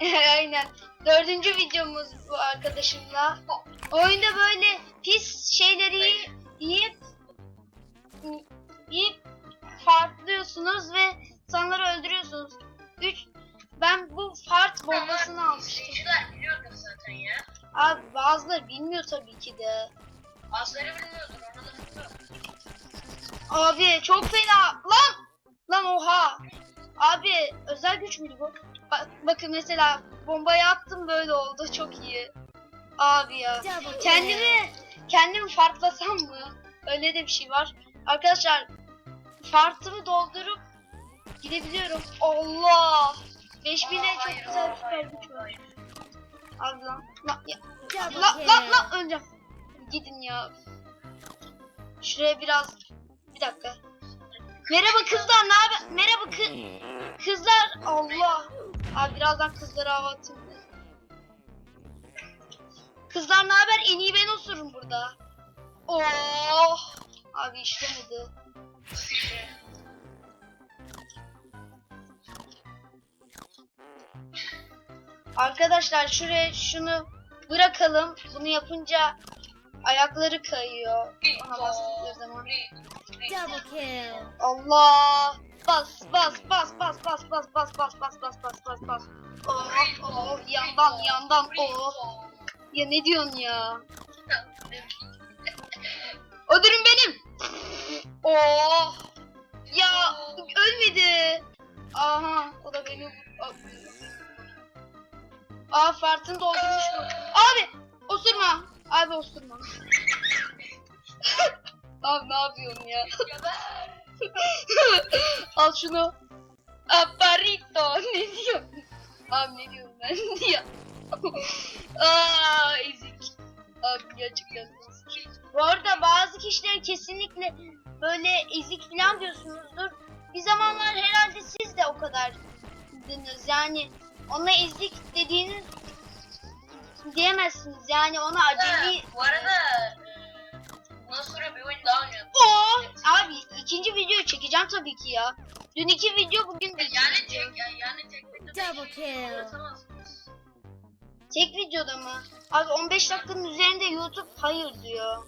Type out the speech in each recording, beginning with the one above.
Aynen. Dördüncü videomuz bu arkadaşımla. Oyunda böyle pis şeyleri yiyip yiyip farklıyorsunuz ve insanları öldürüyorsunuz. Üç, ben bu fart bombasını almıştım. İzleyiciler biliyordur zaten ya. Abi bazıları bilmiyor tabii ki de. Bazıları bilmiyordur ona da. Abi çok fena. Lan! Lan oha. Abi özel güç müydü bu? Bak, bakın mesela bombayı attım böyle oldu. Çok iyi. Abi ya. Kendimi kendimi fartlasam mı? Öyle de bir şey var. Arkadaşlar fartımı doldurup gidebiliyorum. Allah! 5000'e çok güzel bir süper güç var. Abi lan. Ya. La kill. la la öleceğim. Gidin ya. Şuraya biraz bir dakika. Merhaba kızlar, ne haber? Merhaba kı- kızlar. Allah. Abi birazdan kızlara hava atayım. Kızlar ne haber? En iyi ben osururum burada. Oh. Abi işlemedi. Arkadaşlar şuraya şunu bırakalım. Bunu yapınca ayakları kayıyor. Ona bastıkları zaman. Double kill. Allah! Bas bas bas bas bas bas bas bas bas bas bas bas. Oh oh yandan yandan oh. Ya ne diyorsun ya? O dürüm benim. Oh. Ya ölmedi. Aha o da beni Aa fartını doldurmuş bu. Abi osurma. Abi osurma. Abi ne yapıyorsun ya? Al şunu. Aparito. Ne diyorsun? Abi ne diyorum ben ya? Aa ezik. Abi gerçekten. Bu arada bazı kişiler kesinlikle böyle ezik falan diyorsunuzdur. Bir zamanlar herhalde siz de o kadar dediniz. Yani ona ezik dediğiniz diyemezsiniz. Yani ona acemi Bu arada e, bundan sonra bir oyun daha oynayalım. Oo, abi ikinci videoyu çekeceğim tabii ki ya. Dün iki video bugün bir Yani video. tek ya- yani tek videoda Double kill. video oynatamazsınız. Tek videoda mı? Abi 15 dakikanın üzerinde YouTube hayır diyor.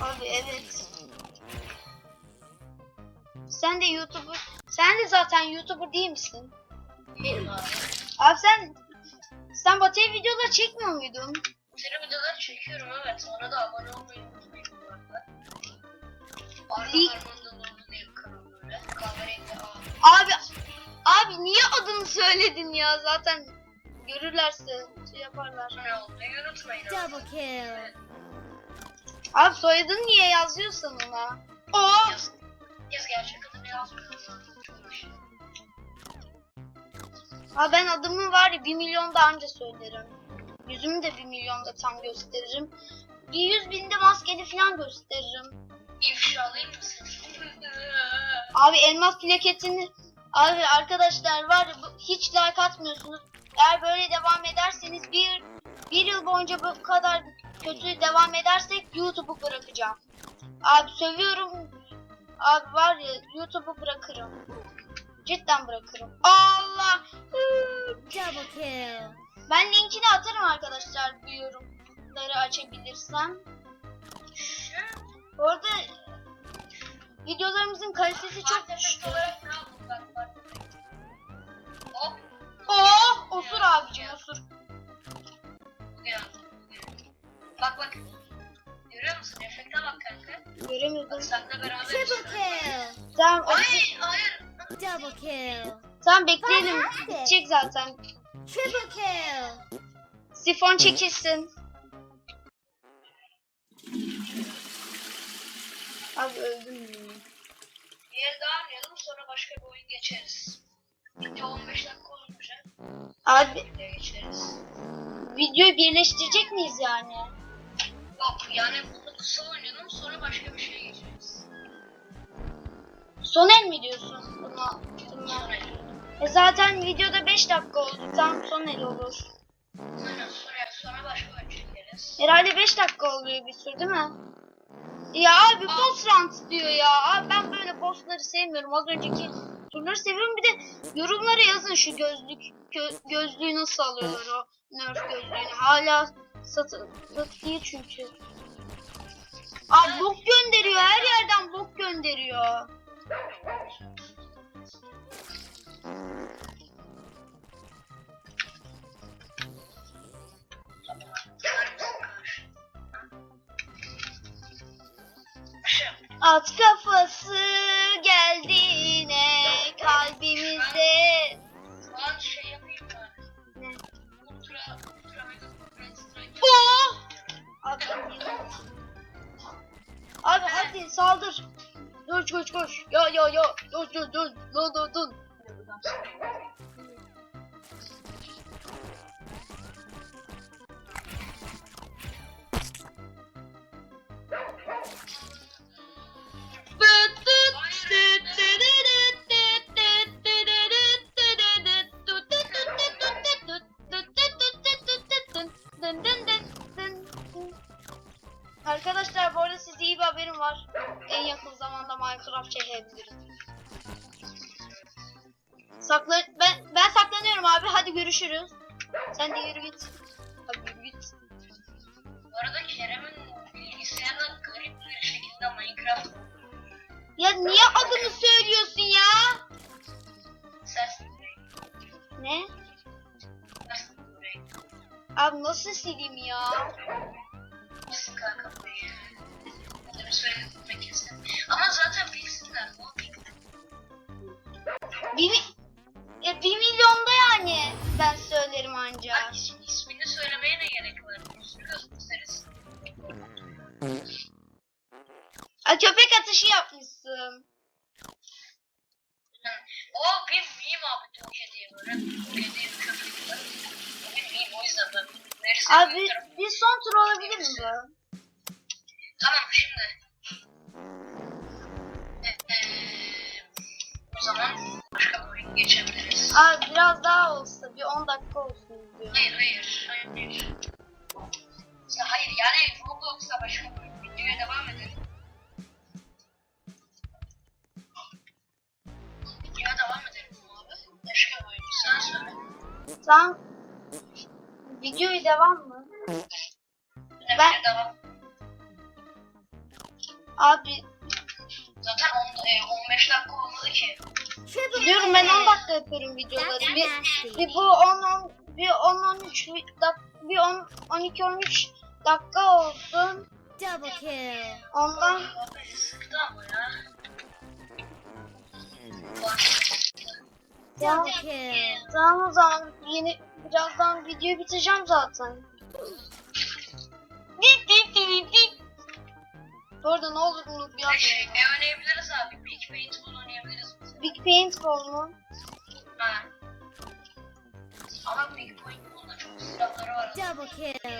Abi evet. Sen de YouTuber, sen de zaten YouTuber değil misin? Değilim abi. Abi sen sen Batı'ya videolar çekmiyor muydun? Senin videoları çekiyorum evet. Ona da abone olmayı unutmayın bu arada. Arda Lig- abi. Abi abi niye adını söyledin ya zaten görürlerse şey yaparlar. Ne unutmayın abi. Double kill. Abi soyadını niye yazıyorsun ona? Oo! Yaz, yaz gerçek adını hoş. Ha ben adımı var ya 1 milyon da anca söylerim. Yüzümü de 1 milyonda tam gösteririm. Bir 100 binde maskeli falan gösteririm. İfşalayayım mı seni? Abi elmas plaketini abi arkadaşlar var ya bu- hiç like atmıyorsunuz. Eğer böyle devam ederseniz bir bir yıl boyunca bu kadar kötü devam edersek YouTube'u bırakacağım. Abi sövüyorum. Abi var ya YouTube'u bırakırım. Cidden bırakırım. Allah! Double kill. Ben linkini atarım arkadaşlar bu yorumları açabilirsem. Bu arada videolarımızın kalitesi çok bak. Hop. Oh! Osur abicim osur. Bak bak. Görüyor musun? Efekte bak kanka. Göremiyordum. Bak seninle beraber. Triple işte. kill. Tamam, Ay hayır. Double kill. tamam bekleyelim. Bitecek zaten. Triple kill. Sifon çekilsin. Abi öldüm ya. Bir yer daha oynayalım sonra başka bir oyun geçeriz. Video 15 dakika olunca Abi videoya geçeriz. videoyu birleştirecek miyiz yani? Yok yani bunu kısa oynayalım sonra başka bir şeye geçeriz. Son el mi diyorsun buna? buna? Sonra E zaten videoda 5 dakika oldu. Tam son el olur. Aynen sonra, sonra başka oyun çekeriz. Herhalde 5 dakika oluyor bir sürü değil mi? Ya abi boss rant diyor ya. Abi ben böyle bossları sevmiyorum. Az önceki turları seviyorum. Bir de yorumlara yazın şu gözlük gö- gözlüğü nasıl alıyorlar o nerf gözlüğünü. Hala satı satıyor çünkü. Abi bok gönderiyor. Her yerden bok gönderiyor. At kafası geldi yine kalbimize. Şu an yapayım mı? Ultra, ultra mega ultra strike. Oh! Abi, hadi saldır. Koş koş koş. Ya ya ya. Dur dur dur. Dur dur dur. Sakla ben ben saklanıyorum abi. Hadi görüşürüz. Sen de yürü git. Hadi yürü git. Bu arada Kerem'in bilgisayarına garip bir şekilde Minecraft Ya niye adını söylüyorsun ya? ses Ne? Abi nasıl sileyim ya? Sıkar kafayı. Adını söylemek kesin. Ama zaten bilsinler. Ne olacak? Bir, bir milyonda yani ben söylerim anca. Bak Abi bir son tur olabilir mi bu? Tamam şimdi. Ee, o zaman başka bir oyun geçebiliriz. Abi biraz daha olsa bir 10 dakika olsun diyor. Hayır hayır hayır. Ya hayır yani Roblox'ta başka bir oyun. Videoya devam edelim. Videoya devam edelim abi. Başka bir oyun. Sen söyle. Sen videoyu devam mı? Ben... Devam. Abi Zaten on, e, 15 dakika olmadı ki. Triple biliyorum ben 10 kill. dakika yapıyorum videoları. Bir, nasty. bir bu 10 10 bir 10 13 dak bir 10 12 13 dakika olsun. Double kill. Ondan Abi sıktı ama ya. Bak. Double kill. tamam o zaman yeni birazdan videoyu bitireceğim zaten. Bip bip bip bip. Bu arada ne olur bunu bir Ne, şey, ne oynayabiliriz abi? Big Paintball oynayabiliriz mesela. Big Paintball mu? Ha. Ama Big Paintball'da çok silahları var. Double kill.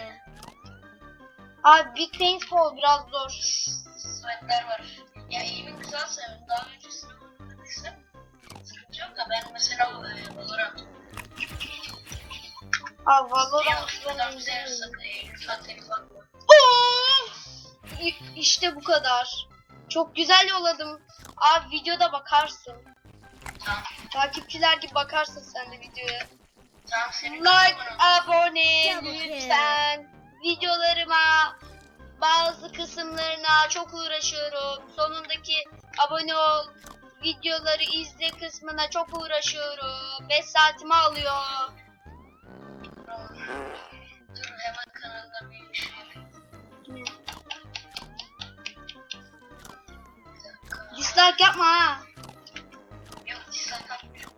Abi Big Paintball biraz zor. Sweatler var. Ya eğimin güzelse daha öncesinde oynadıysa sıkıntı yok da ben mesela e, Valorant Abi İşte bu kadar. Çok güzel yolladım. Abi videoda bakarsın. Tamam. Takipçiler gibi bakarsın sen de videoya. Tamam Like, abone lütfen. Videolarıma bazı kısımlarına çok uğraşıyorum. Sonundaki abone ol, videoları izle kısmına çok uğraşıyorum. 5 saatimi alıyor. Dur hemen kanalda şey dakika. Dislike yapma ha. Yok dislike atmıyorum.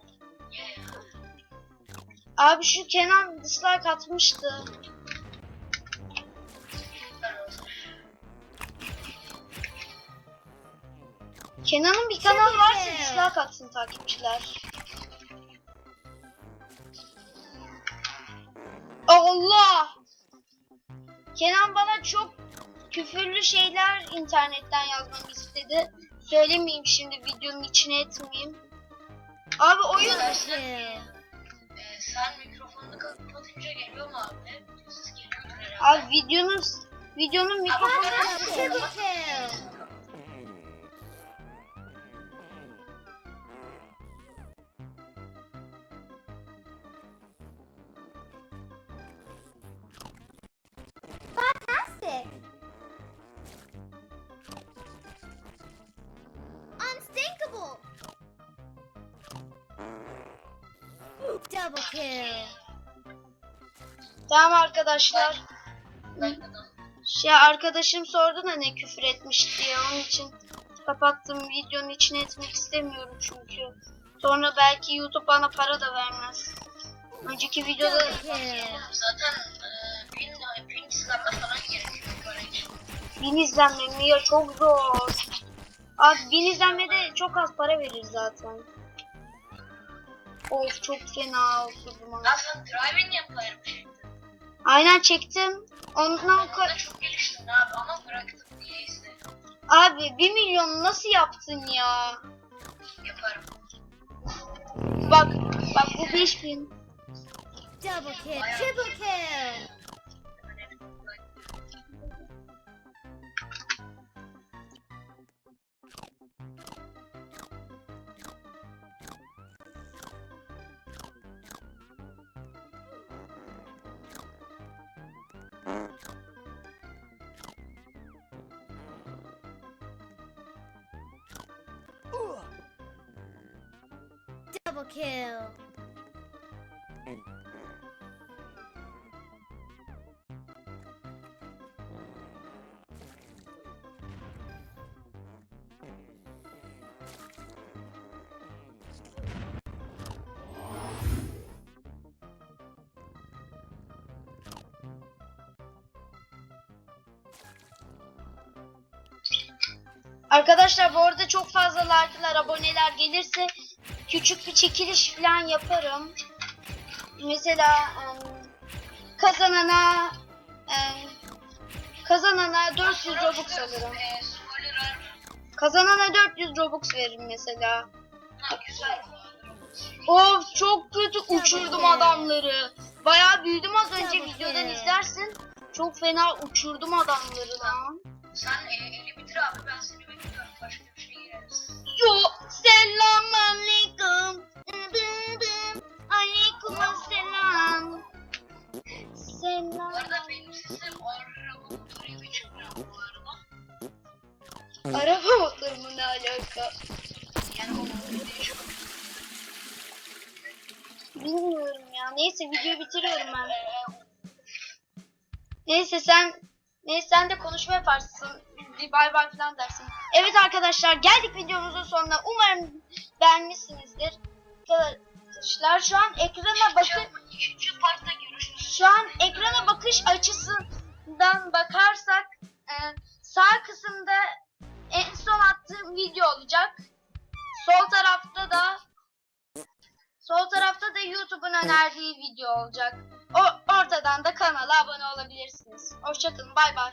Abi şu Kenan dislike atmıştı. Kenan'ın bir kanalı varsa dislike atsın takipçiler. Allah! Kenan bana çok küfürlü şeyler internetten yazmamı istedi. Söylemeyeyim şimdi videonun içine etmeyeyim. Abi oyun Arkadaşlar, kill. e, sen mikrofonunu kapatınca geliyor mu abi? Geliyordur herhalde. abi videonun Videonun mikrofonu kill. Kill. Tamam arkadaşlar. Şey arkadaşım sordu da ne küfür etmiş diye onun için kapattım videonun içine etmek istemiyorum çünkü. Sonra belki YouTube bana para da vermez. Önceki videoda zaten e, bin, bin izlenme falan gerekiyor bin izlenme mi ya çok zor. Abi bin izlenmede çok az para verir zaten. Of çok fena abi. Ben sen driving yaparım şimdi. Aynen çektim. Ondan Onda ka- çok geliştin abi ama bıraktım niyeyse. abi 1 milyon nasıl yaptın ya? Yaparım. Bak bak bu 5000. Double kill. Triple kill. Kill. Arkadaşlar bu arada çok fazla like'lar, aboneler gelirse küçük bir çekiliş falan yaparım. Mesela kazanana kazanana 400 Robux alırım. Kazanana 400 Robux veririm mesela. Of çok kötü uçurdum adamları. Bayağı büyüdüm az önce videodan ki. izlersin. Çok fena uçurdum adamları lan. Sen e, eli bitir abi ben seni bekliyorum. Başka şey. Yo selam aleyküm. Aleyküm selam. Bu Selam. arada benim sesim araba motoru gibi çıkıyor bu arada. Araba motoru mu ne alaka? Yani o motoru değişiyor. Bilmiyorum ya. Neyse videoyu bitiriyorum ben. Neyse sen Neyse sen de konuşma yaparsın. Bir bay bay falan dersin. Evet arkadaşlar geldik videomuzun sonuna. Umarım beğenmişsinizdir. Arkadaşlar şu an ekrana bakın. Şu an ekrana bakış açısından bakarsak e, sağ kısımda en son attığım video olacak. Sol tarafta da sol tarafta da YouTube'un önerdiği video olacak. O ortadan da kanala abone olabilirsiniz. Hoşçakalın. Bay bay.